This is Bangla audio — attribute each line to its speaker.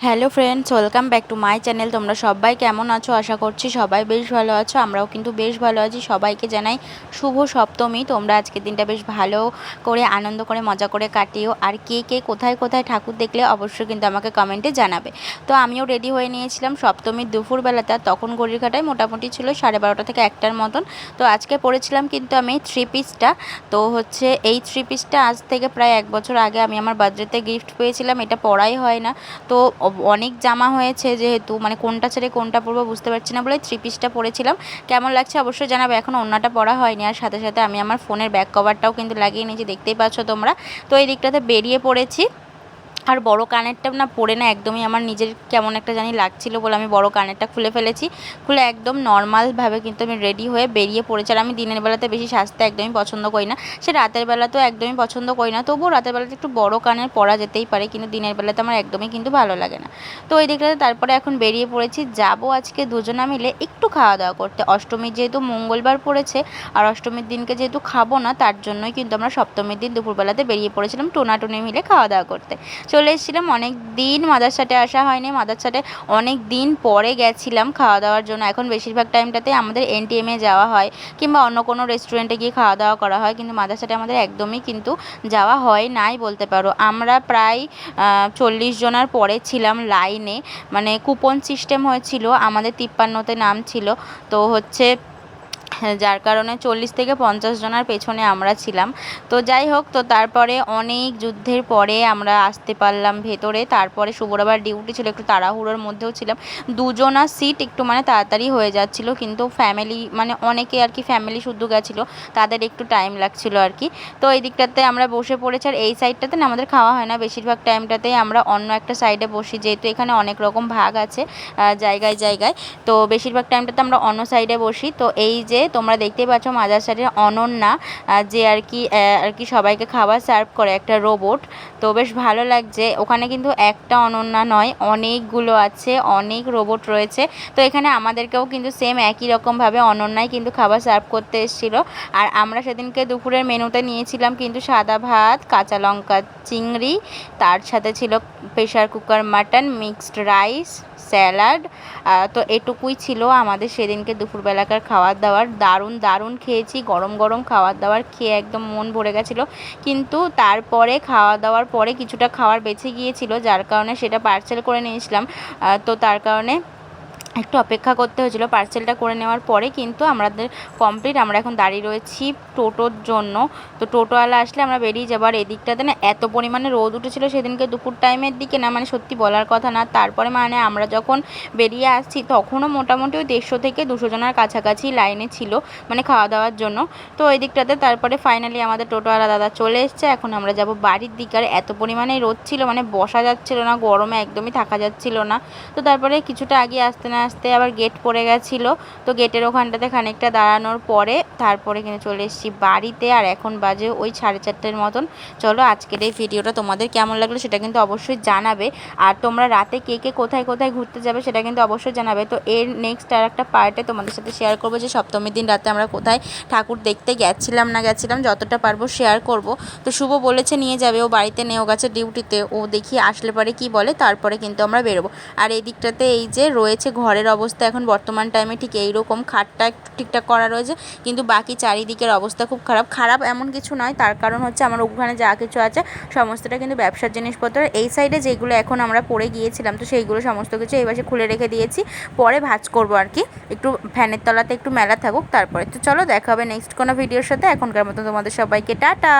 Speaker 1: Hello friends welcome back to my channel তোমরা সবাই কেমন আছো? আশা করছি সবাই বেশ ভালো আছো। আমরাও কিন্তু বেশ ভালো আছি। সবাইকে জানাই শুভ সপ্তমী। তোমরা আজকের দিনটা বেশ ভালো করে, আনন্দ করে, মজা করে কাটিও। আর কে কে কোথায় কোথায় ঠাকুর দেখলে অবশ্যই কিন্তু আমাকে কমেন্টে জানাবে। তো আমিও রেডি হয়ে নিয়েছিলাম সপ্তমীর দুপুরবেলাতে আর তখন ঘড়ির কাটায় মোটামুটি ছিল সাড়ে বারোটা থেকে একটার মতন। তো আজকে পড়েছিলাম কিন্তু আমি থ্রি পিসটা তো হচ্ছে এই থ্রি পিসটা আজ থেকে প্রায় এক বছর আগে আমি আমার বার্থডেতে গিফট পেয়েছিলাম। এটা পড়াই হয় না। তো অনেক জামা হয়েছে যেহেতু মানে কোনটা ছেড়ে কোনটা পরবো বুঝতে পারছি না বলে থ্রি পিসটা পরেছিলাম। কেমন লাগছে অবশ্যই জানাব, এখন অন্যটা পরা হয়নি। আর সাথে সাথে আমি আমার ফোনের ব্যাক কভারটাও কিন্তু লাগিয়ে নিয়েছি, দেখতেই পাচ্ছ তোমরা। তো এই দিকটাতে বেরিয়ে পড়েছি। আর বড় কানেরটা না পরে না একদমই আমার নিজের কেমন একটা জানি লাগছিল বলে আমি বড় কানেরটা খুলে ফেলেছি। খুলে একদম নর্মালভাবে কিন্তু আমি রেডি হয়ে বেরিয়ে পড়েছি। আর আমি দিনের বেলাতে বেশি সাজতে একদমই পছন্দ করি না। সে রাতের বেলাতেও একদমই পছন্দ করি না। তবুও রাতের বেলাতে একটু বড় কানের পরা যেতেই পারে, কিন্তু দিনের বেলাতে আমার একদমই কিন্তু ভালো লাগে না। তো ওই দিকটাতে তারপরে এখন বেরিয়ে পড়েছি। যাব আজকে দুজনা মিলে একটু খাওয়া দাওয়া করতে। অষ্টমীর যেহেতু মঙ্গলবার পড়েছে, আর অষ্টমীর দিনকে যেহেতু খাব না, তার জন্যই কিন্তু আমরা সপ্তমীর দিন দুপুরবেলাতে বেরিয়ে পড়েছিলাম টোনাটুনি মিলে খাওয়া দাওয়া করতে। চলে এসেছিলাম। অনেক দিন মাদারসাটে আসা হয়নি। মাদারসাটে অনেক দিন পরে গেছিলাম খাওয়া দাওয়ার জন্য। এখন বেশিরভাগ টাইমটাতে আমাদের এনটিএমে যাওয়া হয় কিংবা অন্য কোনো রেস্টুরেন্টে গিয়ে খাওয়া দাওয়া করা হয়। কিন্তু মাদারসাটে আমাদের একদমই কিন্তু যাওয়া হয় নাই বলতে পারো। আমরা প্রায় চল্লিশ জনার পরে ছিলাম লাইনে। মানে কুপন সিস্টেম হয়েছিল। আমাদের তিপ্পান্নতে নাম ছিল। তো হচ্ছে যার কারণে চল্লিশ থেকে পঞ্চাশ জনের পেছনে আমরা ছিলাম। তো যাই হোক, তো তারপরে অনেক যুদ্ধের পরে আমরা আসতে পারলাম ভেতরে। তারপরে শুভর আবার ডিউটি ছিল, একটু তাড়াহুড়োর মধ্যেও ছিলাম। দুজনা সিট একটু মানে তাড়াতাড়ি হয়ে যাচ্ছিল, কিন্তু ফ্যামিলি মানে অনেকে আর কি ফ্যামিলি শুদ্ধ গেছিল, তাদের একটু টাইম লাগছিল আর কি। তো এই দিকটাতে আমরা বসে পড়েছি, আর এই সাইডটাতে না আমাদের খাওয়া হয় না। বেশিরভাগ টাইমটাতেই আমরা অন্য একটা সাইডে বসি, যেহেতু এখানে অনেক রকম ভাগ আছে জায়গায় জায়গায়। তো বেশিরভাগ টাইমটাতে আমরা অন্য সাইডে বসি। তো এই যে তোমরা দেখতেই পাচ্ছ মাজার সাইডের অনন্যা যে আর কি আর কি সবাইকে খাবার সার্ভ করে একটা রোবট তো বেশ ভালো লাগছে। ওখানে কিন্তু একটা অনন্যা নয়, অনেকগুলো আছে, অনেক রোবট রয়েছে। তো এখানে আমাদেরকেও কিন্তু সেম একই রকমভাবে অনন্যায় কিন্তু খাবার সার্ভ করতে এসেছিল। আর আমরা সেদিনকে দুপুরের মেনুতে নিয়েছিলাম কিন্তু সাদা ভাত, কাঁচা লঙ্কা চিংড়ি, তার সাথে ছিল pressure cooker mutton mixed rice salad তো এটুকুই ছিল আমাদের সেদিনকে দুপুরবেলাকার খাবার দাবার দারুণ দারুণ খেয়েছি। গরম গরম খাবার দাবার খেয়ে একদম মন ভরে গেছিল। কিন্তু তারপরে খাওয়া দাওয়ার পরে কিছুটা খাওয়ার বেঁচে গিয়েছিল, যার কারণে সেটা পার্সেল করে নিয়েছিলাম। তো তার কারণে একটু অপেক্ষা করতে হয়েছিল পার্সেলটা করে নেওয়ার পরে, কিন্তু আমাদের কমপ্লিট আমরা এখন দাঁড়িয়ে রয়েছি টোটোর জন্য। তো টোটোওয়ালা আসলে আমরা বেরিয়ে যাব। আর এদিকটাতে না এত পরিমাণে রোদ উঠেছিল সেদিনকে দুপুর টাইমের দিকে, না মানে সত্যি বলার কথা না। তারপরে মানে আমরা যখন বেরিয়ে আসছি, তখনও মোটামুটি ওই দেড়শো থেকে দুশো জনের কাছাকাছি লাইনে ছিল মানে খাওয়া দাওয়ার জন্য। তো ওই দিকটাতে তারপরে ফাইনালি আমাদের টোটোওয়ালা দাদা চলে এসছে। এখন আমরা যাব বাড়ির দিকে। আর এত পরিমাণে রোদ ছিল মানে বসা যাচ্ছিল না, গরমে একদমই থাকা যাচ্ছিল না। তো তারপরে কিছুটা আগে আসতে না আসতে আবার গেট পড়ে গেছিল। তো গেটের ওখানটাতে খানিকটা দাঁড়ানোর পরে তারপরে কিন্তু চলে এসেছি বাড়িতে। আর এখন বাজে ওই সাড়ে চারটের মতন। চলো আজকের এই ভিডিওটা তোমাদের কেমন লাগল সেটা কিন্তু অবশ্যই জানাবে। আর তোমরা রাতে কে কে কোথায় কোথায় ঘুরতে যাবে সেটা কিন্তু অবশ্যই জানাবে। তো এর নেক্সট আর একটা পার্টে তোমাদের সাথে শেয়ার করব যে সপ্তমীর দিন রাতে আমরা কোথায় ঠাকুর দেখতে গেছিলাম না গেছিলাম যতটা পারব শেয়ার করব। তো শুভ বলেছে নিয়ে যাবে, ও বাড়িতে নেও গেছে ডিউটিতে ও দেখি আসলে পরে কি বলে, তারপরে কিন্তু আমরা বেরোবো। আর এই দিকটাতে এই যে রয়েছে ঘরের অবস্থা এখন বর্তমান টাইমে ঠিক এইরকম, খাটটা ঠিকঠাক করা রয়েছে, কিন্তু বাকি চারিদিকের অবস্থা খুব খারাপ। খারাপ এমন কিছু নয়, তার কারণ হচ্ছে আমার ওখানে যা কিছু আছে, সমস্তটা কিন্তু ব্যবসার জিনিসপত্র। এই সাইডে যেগুলো এখন আমরা পড়ে গিয়েছিলাম, তো সেইগুলো সমস্ত কিছু এই পাশে খুলে রেখে দিয়েছি। পরে ভাজ করব আর কি, একটু ফ্যানের তলাতে একটু মেলা থাকুক, তারপরে। তো চলো, দেখা হবে নেক্সট কোনো ভিডিওর সাথে। এখনকার মতো তোমাদের সবাইকে, টাটা!